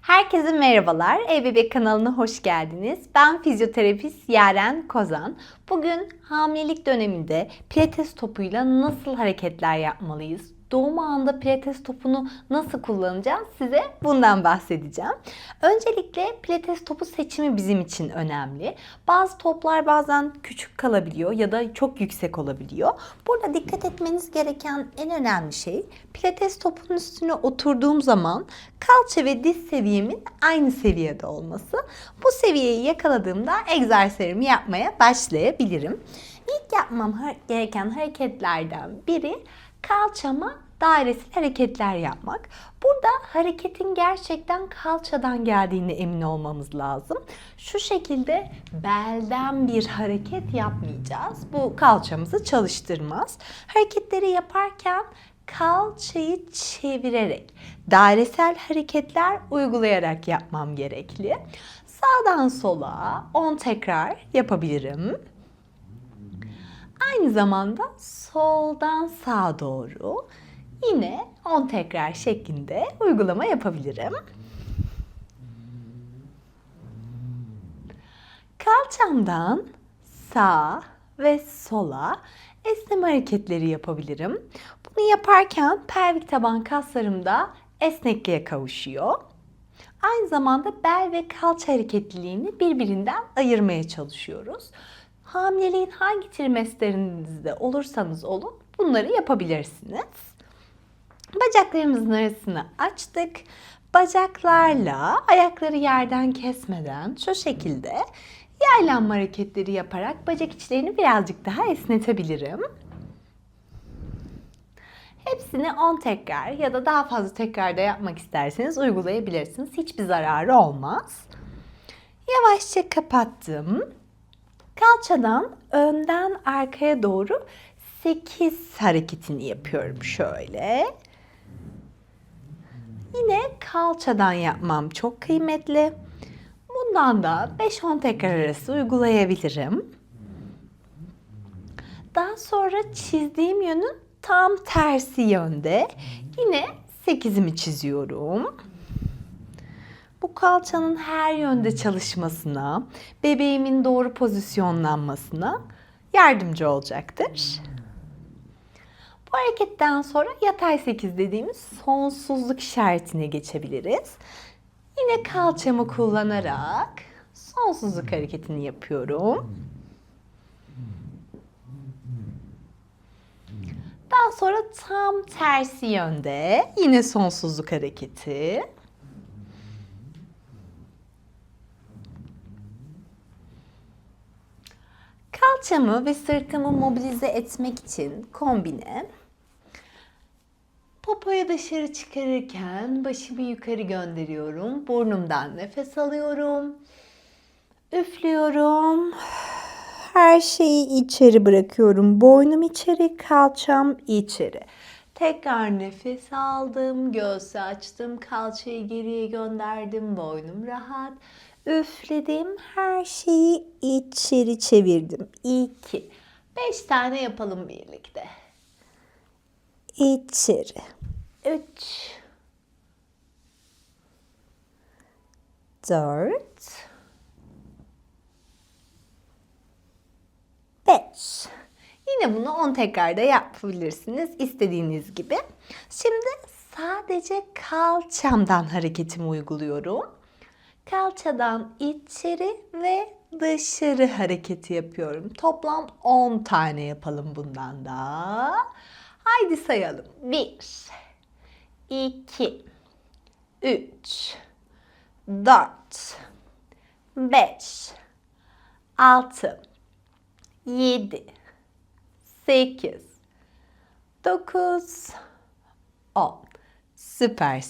Herkese merhabalar. E-Bebek kanalına hoş geldiniz. Ben fizyoterapist Yaren Kozan. Bugün hamilelik döneminde pilates topuyla nasıl hareketler yapmalıyız? Doğum anında pilates topunu nasıl kullanacağız? Size bundan bahsedeceğim. Öncelikle pilates topu seçimi bizim için önemli. Bazı toplar bazen küçük kalabiliyor ya da çok yüksek olabiliyor. Burada dikkat etmeniz gereken en önemli şey pilates topunun üstüne oturduğum zaman kalça ve diz seviyemin aynı seviyede olması. Bu seviyeyi yakaladığımda egzersizlerimi yapmaya başlayabilirim. İlk yapmam gereken hareketlerden biri kalçama dairesel hareketler yapmak. Burada hareketin gerçekten kalçadan geldiğine emin olmamız lazım. Şu şekilde belden bir hareket yapmayacağız. Bu kalçamızı çalıştırmaz. Hareketleri yaparken kalçayı çevirerek, dairesel hareketler uygulayarak yapmam gerekli. Sağdan sola 10 tekrar yapabilirim. Zamanda soldan sağa doğru yine 10 tekrar şeklinde uygulama yapabilirim. Kalçamdan sağa ve sola esneme hareketleri yapabilirim. Bunu yaparken pelvik taban kaslarımda esnekliğe kavuşuyor. Aynı zamanda bel ve kalça hareketliliğini birbirinden ayırmaya çalışıyoruz. Hamileliğin hangi trimestrerinizde olursanız olun bunları yapabilirsiniz. Bacaklarımızın arasını açtık. Bacaklarla ayakları yerden kesmeden şu şekilde yaylanma hareketleri yaparak bacak içlerini birazcık daha esnetebilirim. Hepsini 10 tekrar ya da daha fazla tekrarda yapmak isterseniz uygulayabilirsiniz. Hiçbir zararı olmaz. Yavaşça kapattım. Kalçadan önden arkaya doğru 8 hareketini yapıyorum şöyle. Yine kalçadan yapmam çok kıymetli. Bundan da 5-10 tekrar arası uygulayabilirim. Daha sonra çizdiğim yönün tam tersi yönde yine 8'imi çiziyorum. Bu kalçanın her yönde çalışmasına, bebeğimin doğru pozisyonlanmasına yardımcı olacaktır. Bu hareketten sonra yatay 8 dediğimiz sonsuzluk işaretine geçebiliriz. Yine kalçamı kullanarak sonsuzluk hareketini yapıyorum. Daha sonra tam tersi yönde yine sonsuzluk hareketi. Kalçamı ve sırtımı mobilize etmek için kombine Popoyu dışarı çıkarırken başımı yukarı gönderiyorum. Burnumdan nefes alıyorum. Üflüyorum. Her şeyi içeri bırakıyorum. Boynum içeri, kalçam içeri. Tekrar nefes aldım, göğsü açtım, kalçayı geriye gönderdim, boynum rahat. Üfledim, her şeyi içeri çevirdim. İki. Beş tane yapalım birlikte. İçeri. Üç. Dört. Beş. Yine bunu 10 tekrarda yapabilirsiniz istediğiniz gibi. Şimdi sadece kalçamdan hareketimi uyguluyorum. Kalçadan içeri ve dışarı hareketi yapıyorum. Toplam 10 tane yapalım bundan da. Haydi sayalım. 1 2 3 4 5 6 7 8 9 10 Süpersin.